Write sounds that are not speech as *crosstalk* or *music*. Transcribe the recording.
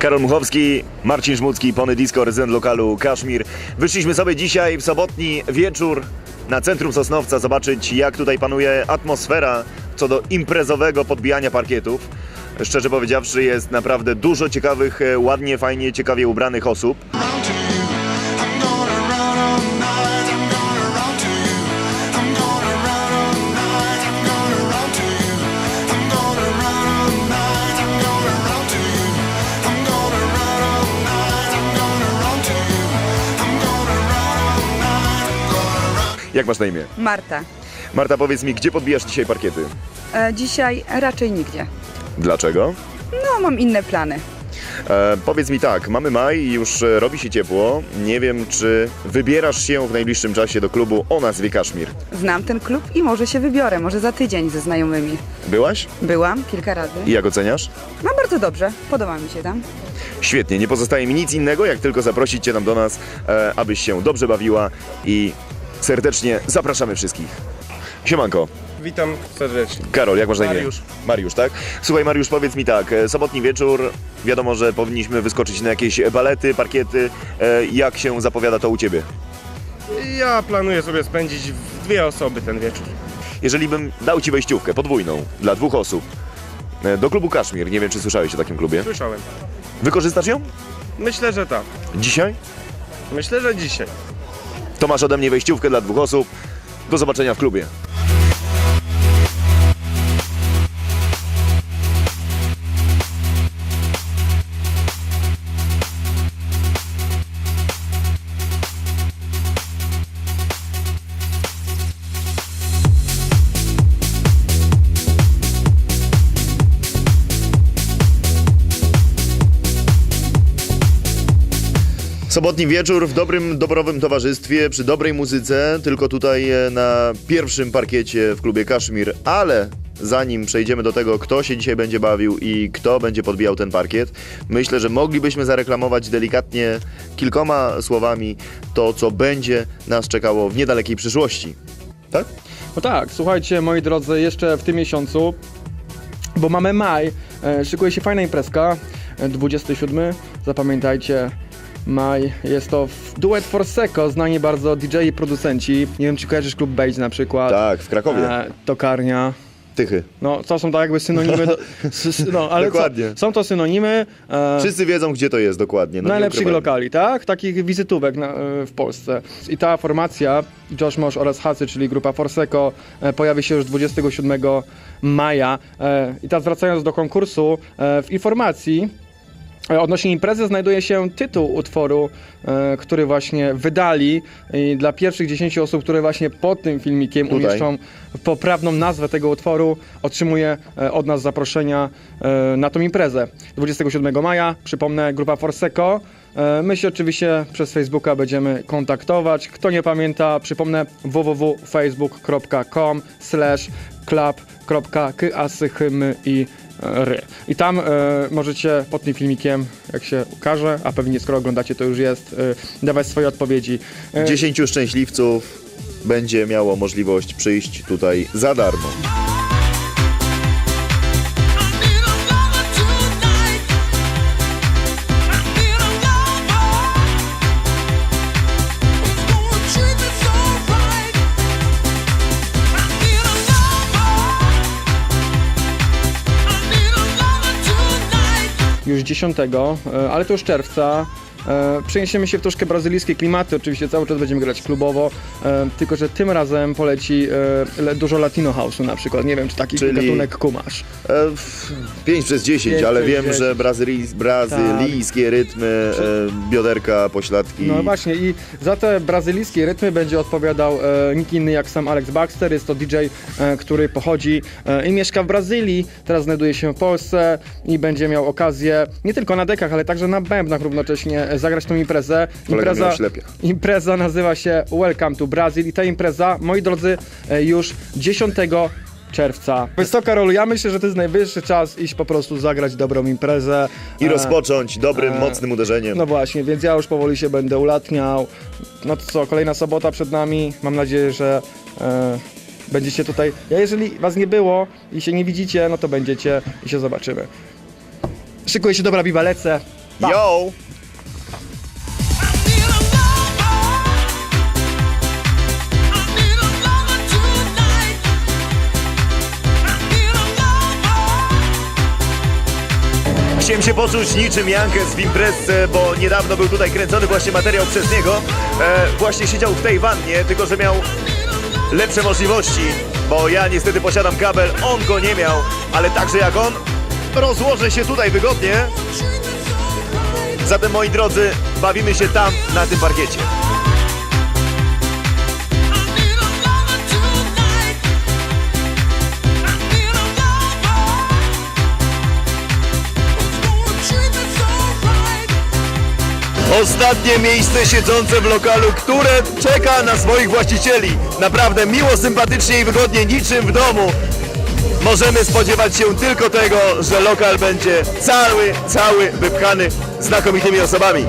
Karol Muchowski, Marcin Żmucki, Pony Disco, rezydent lokalu Kaszmir. Wyszliśmy sobie dzisiaj w sobotni wieczór na centrum Sosnowca zobaczyć jak tutaj panuje atmosfera co do imprezowego podbijania parkietów. Szczerze powiedziawszy jest naprawdę dużo ciekawych, e, ładnie, fajnie, ciekawie ubranych osób. Jak masz na imię? Marta. Marta, powiedz mi, gdzie podbijasz dzisiaj parkiety? E, dzisiaj raczej nigdzie. Dlaczego? No, mam inne plany. E, powiedz mi tak, mamy maj i już e, robi się ciepło. Nie wiem, czy wybierasz się w najbliższym czasie do klubu o nazwie Kaszmir. Znam ten klub i może się wybiorę, może za tydzień ze znajomymi. Byłaś? Byłam kilka razy. I jak oceniasz? No bardzo dobrze, podoba mi się tam. Świetnie, nie pozostaje mi nic innego, jak tylko zaprosić Cię tam do nas, e, abyś się dobrze bawiła i serdecznie zapraszamy wszystkich. Siemanko. Witam serdecznie. Karol, jak masz na imię? Mariusz. Mariusz, tak? Słuchaj Mariusz, powiedz mi tak, e, sobotni wieczór, wiadomo, że powinniśmy wyskoczyć na jakieś balety, parkiety. E, Jak się zapowiada to u Ciebie? Ja planuję sobie spędzić w dwie osoby ten wieczór. Jeżeli bym dał Ci wejściówkę podwójną dla dwóch osób e, do klubu Kaszmir, nie wiem, czy słyszałeś o takim klubie, Słyszałem. wykorzystasz ją? Myślę, że tak. Dzisiaj? Myślę, że dzisiaj. To masz ode mnie wejściówkę dla dwóch osób. Do zobaczenia w klubie. Sobotni wieczór w dobrym, doborowym towarzystwie, przy dobrej muzyce, tylko tutaj e, na pierwszym parkiecie w klubie Kaszmir, ale zanim przejdziemy do tego, kto się dzisiaj będzie bawił i kto będzie podbijał ten parkiet, myślę, że moglibyśmy zareklamować delikatnie kilkoma słowami to, co będzie nas czekało w niedalekiej przyszłości. Tak? No tak, słuchajcie moi drodzy, jeszcze w tym miesiącu, bo mamy maj, e, szykuje się fajna imprezka, e, 27, zapamiętajcie, maj, jest to duet Forseco, znani bardzo DJ i producenci, nie wiem czy kojarzysz klub Base na przykład, Tak, w Krakowie. e, Tokarnia, Tychy. no to są tak jakby synonimy, do, *laughs* no ale Dokładnie. Co, są to synonimy e, Wszyscy wiedzą, gdzie to jest dokładnie. No, najlepszych lokali, tak? Takich wizytówek na, e, w Polsce. I ta formacja, Josh Mosh oraz Hacy, czyli grupa Forseco, e, pojawi się już 27 maja. E, I teraz wracając do konkursu, e, w informacji Odnośnie imprezy znajduje się tytuł utworu, e, który właśnie wydali i dla pierwszych 10 osób, które właśnie pod tym filmikiem Tutaj. umieszczą poprawną nazwę tego utworu, otrzymuje e, od nas zaproszenia e, na tą imprezę. 27 maja, przypomnę, grupa Forseco. My się oczywiście przez Facebooka będziemy kontaktować. Kto nie pamięta, przypomnę www.facebook.com slash club.kyasychymy i e, ry. I tam e, możecie pod tym filmikiem, jak się ukaże, a pewnie skoro oglądacie to już jest, e, dawać swoje odpowiedzi. E, 10 szczęśliwców będzie miało możliwość przyjść tutaj za darmo. Już 10, e, ale to już czerwca. E, przeniesiemy się w troszkę brazylijskie klimaty, oczywiście cały czas będziemy grać klubowo, e, tylko że tym razem poleci e, le, dużo latino house'u na przykład, nie wiem czy taki Czyli- gatunek kumasz. E, f- 5 przez 10, Pięć ale przez wiem, 10. że brazylijs, brazylijskie rytmy, e, bioderka, pośladki. No właśnie i za te brazylijskie rytmy będzie odpowiadał e, nikt inny jak sam Alex Baxter, jest to DJ, e, który pochodzi e, i mieszka w Brazylii, teraz znajduje się w Polsce i będzie miał okazję nie tylko na dekach, ale także na bębnach równocześnie zagrać tą imprezę. Oślepia. impreza nazywa się Welcome to Brazil i ta impreza, moi drodzy, e, już 10 czerwca. Więc to Karolu, ja myślę, że to jest najwyższy czas iść po prostu zagrać dobrą imprezę. I E, rozpocząć dobrym, e, mocnym uderzeniem. no właśnie, więc ja już powoli się będę ulatniał. No to co, kolejna sobota przed nami. Mam nadzieję, że e, będziecie tutaj. Ja jeżeli was nie było i się nie widzicie, no to będziecie i się zobaczymy. Szykuje się dobra biba, lecę. Yo! Się poczuć niczym Jankes w imprezce, bo niedawno był tutaj kręcony właśnie materiał przez niego. E, właśnie siedział w tej wannie, tylko że miał lepsze możliwości, bo ja niestety posiadam kabel, on go nie miał, ale także jak on, rozłożę się tutaj wygodnie. Zatem moi drodzy, bawimy się tam, na tym parkiecie. Ostatnie miejsce siedzące w lokalu, które czeka na swoich właścicieli. Naprawdę miło, sympatycznie i wygodnie, niczym w domu. Możemy spodziewać się tylko tego, że lokal będzie cały, cały wypchany znakomitymi osobami.